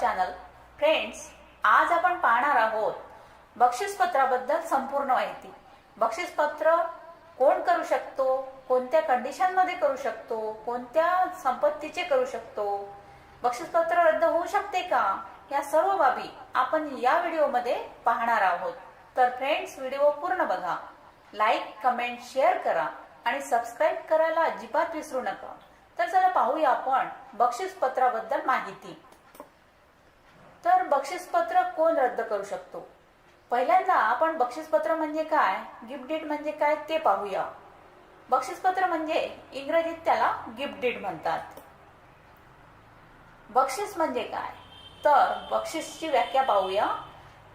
Channel friends आज आपण पाहणार आहोत बक्षीसपत्राबद्दल संपूर्ण माहिती. बक्षीसपत्र कोण करू शकतो? कोणत्या कंडिशनमध्ये करू शकतो? कोणत्या संपत्तीचे करू शकतो? बक्षीसपत्र रद्द होऊ शकते का? या सर्व बाबी आपण या व्हिडिओमध्ये पाहणार आहोत. तर फ्रेंड्स व्हिडिओ पूर्ण बघा. लाईक कमेंट शेअर करा आणि सबस्क्राईब करायला अजिबात विसरू नका. तर चला पाहूया आपण बक्षीसपत्राबद्दल माहिती. तर बक्षीसपत्र कोण रद्द करू शकतो? पहिल्यांदा आपण बक्षीसपत्र म्हणजे काय गिफ्ट डीड म्हणजे काय ते पाहूया. बक्षीसपत्र म्हणजे इंग्रजीत त्याला गिफ्ट डीड म्हणतात. बक्षीस म्हणजे काय? तर बक्षीसची व्याख्या पाहूया.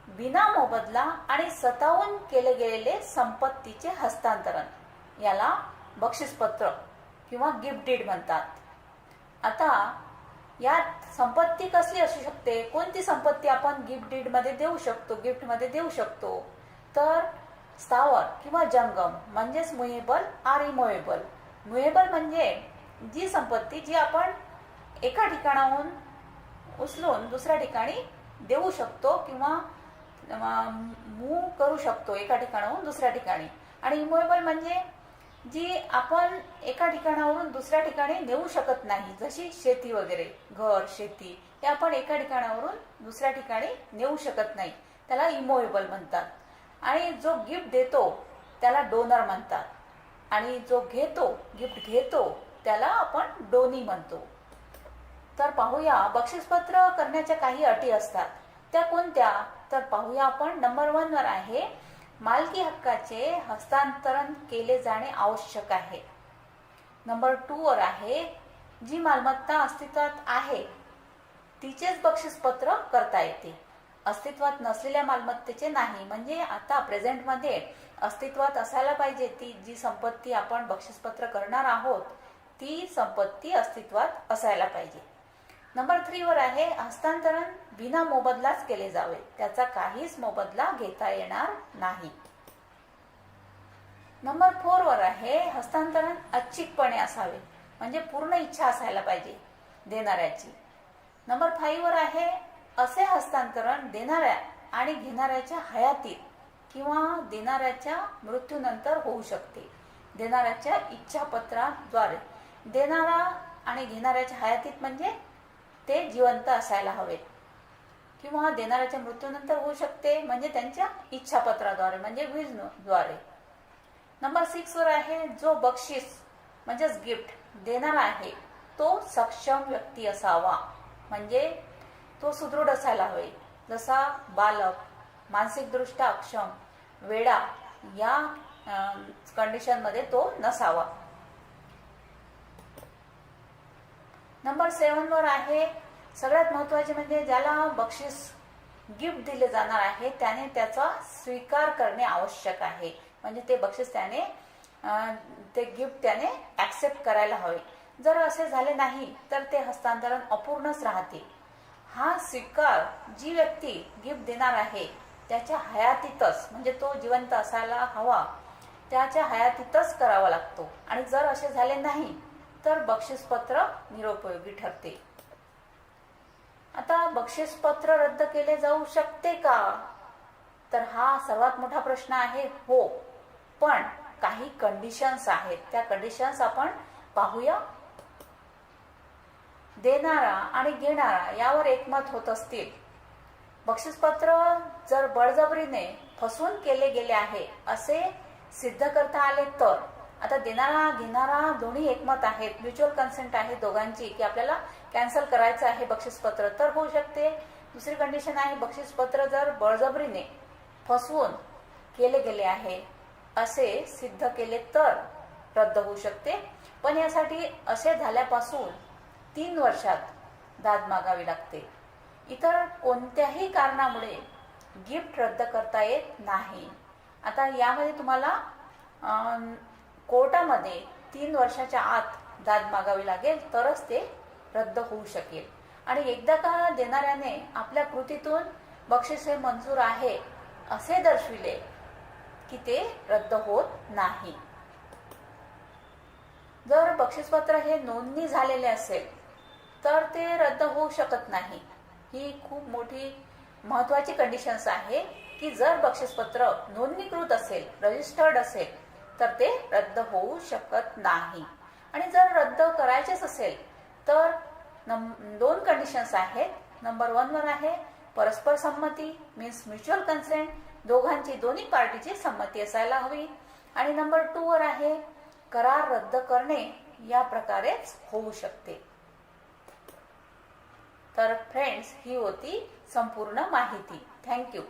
बिना मोबदला आणि स्वतःहून केले गेलेले संपत्तीचे हस्तांतरण याला बक्षीसपत्र किंवा गिफ्ट डीड म्हणतात. आता यात संपत्ती कसली असू शकते? कोणती संपत्ती आपण गिफ्ट डीडमध्ये देऊ शकतो? गिफ्टमध्ये देऊ शकतो. तर स्थावर किंवा जंगम म्हणजेच मुएबल आर इमोएबल मुएबल म्हणजे जी संपत्ती जी आपण एका ठिकाणाहून उचलून दुसऱ्या ठिकाणी देऊ शकतो किंवा मूव करू शकतो एका ठिकाणाहून दुसऱ्या ठिकाणी. आणि इमोएबल म्हणजे जी आपण एका ठिकाणावरून दुसऱ्या ठिकाणी नेऊ शकत नाही जशी शेती वगैरे घर शेती हे आपण एका ठिकाणावरून दुसऱ्या ठिकाणी नेऊ शकत नाही. त्याला इमोएबल म्हणतात. आणि जो गिफ्ट देतो त्याला डोनर म्हणतात. आणि जो घेतो गिफ्ट घेतो त्याला आपण डोनी म्हणतो. तर पाहूया बक्षीसपत्र करण्याच्या काही अटी असतात. त्या कोणत्या? तर पाहूया आपण नंबर वन वर आहे मालकी हक्काचे हस्तांतरण केले जाणे आवश्यक आहे. नंबर टू वर आहे जी मालमत्ता अस्तित्वात आहे तिचेच बक्षीसपत्र करता येते. अस्तित्वात नसलेल्या मालमत्तेचे नाही म्हणजे आता प्रेझेंटमध्ये अस्तित्वात असायला पाहिजे ती जी संपत्ती आपण बक्षीसपत्र करणार आहोत ती संपत्ती अस्तित्वात असायला पाहिजे. नंबर थ्रीवर आहे हस्तांतरण बिना मोबदलाच केले जावे. त्याचा काहीच मोबदला घेता येणार नाही. नंबर फोर वर आहे हस्तांतरण ऐच्छिकपणे असावे. म्हणजे पूर्ण इच्छा असायला पाहिजे देणाऱ्याची. नंबर फाईव्ह वर आहे असे हस्तांतरण देणाऱ्या आणि घेणाऱ्याच्या हयातीत किंवा देणाऱ्याच्या मृत्यूनंतर होऊ शकते. देणाऱ्याच्या इच्छापत्राद्वारे. देणारा आणि घेणाऱ्याच्या हयातीत म्हणजे ते जिवंत असायला हवेत. किंवा देणाऱ्याच्या मृत्यूनंतर होऊ शकते म्हणजे त्यांच्या इच्छापत्राद्वारे म्हणजे द्वारे नंबर सिक्स वर आहे जो बक्षीस म्हणजेच गिफ्ट देणारा आहे तो सक्षम व्यक्ती असावा. म्हणजे तो सुदृढ असायला हवे. जसा बालक मानसिकदृष्ट्या अक्षम वेडा या कंडिशनमध्ये तो नसावा. नंबर सेवनवर आहे. सगळ्यात महत्त्वाचे म्हणजे ज्याला बक्षीस गिफ्ट दिले जाणार आहे त्याने त्याचा स्वीकार करणे आवश्यक आहे. म्हणजे ते बक्षीस त्याने ते गिफ्ट त्याने ऍक्सेप्ट करायला हवे. जर असे झाले नाही तर ते हस्तांतरण अपूर्णच राहते. हा स्वीकार जी व्यक्ती गिफ्ट देणार आहे त्याच्या हयातीतच म्हणजे तो जिवंत असायला हवा त्याच्या हयातीतच करावा लागतो. आणि जर असे झाले नाही तर बक्षीसपत्र निरुपयोगी ठरते. आता बक्षीसपत्र रद्द केले जाऊ शकते का? तर हा सर्वात मोठा प्रश्न आहे हो. पण काही कंडिशन्स आहेत. त्या कंडिशन्स आपण पाहूया. देणारा आणि घेणारा यावर एकमत होत असतील. बक्षीसपत्र जर बळजबरीने फसवून केले गेले आहे असे सिद्ध करता आले तर? आता देणारा घेणारा दोन्ही एकमत आहेत. म्युच्युअल कन्सेंट आहे दोघांची की आपल्याला कॅन्सल करायचं आहे बक्षीसपत्र तर होऊ शकते. दुसरी कंडिशन आहे बक्षीसपत्र जर बळजबरीने फसवून केले गेले आहे असे सिद्ध केले तर रद्द होऊ शकते. पण यासाठी असे झाल्यापासून तीन वर्षात दाद मागावी लागते. इतर कोणत्याही कारणामुळे गिफ्ट रद्द करता येत नाही. आता यामध्ये तुम्हाला कोर्टामध्ये तीन वर्षाच्या आत दाद मागावी लागेल तरच ते रद्द होऊ शकेल. आणि एकदा का देणाऱ्याने आपल्या कृतीतून बक्षीस हे मंजूर आहे असे दर्शविले की ते रद्द होत नाही. जर बक्षीसपत्र हे नोंदणी झालेले असेल तर ते रद्द होऊ शकत नाही. ही खूप मोठी महत्वाची कंडिशन्स आहे की जर बक्षीसपत्र नोंदणीकृत असेल रजिस्टर्ड असेल तर ते रद्द होऊ शकत नाही. आणि जर रद्द करायचेच असेल तर नम दोन कंडिशन्स आहेत. नंबर वनवर आहे परस्पर संमती मीन्स म्युच्युअल कन्सेंट दोघांची दोन्ही पार्टीची संमती असायला हवी. आणि नंबर टू वर आहे करार रद्द करणे या प्रकारेच होऊ शकते. तर फ्रेंड्स ही होती संपूर्ण माहिती. थँक्यू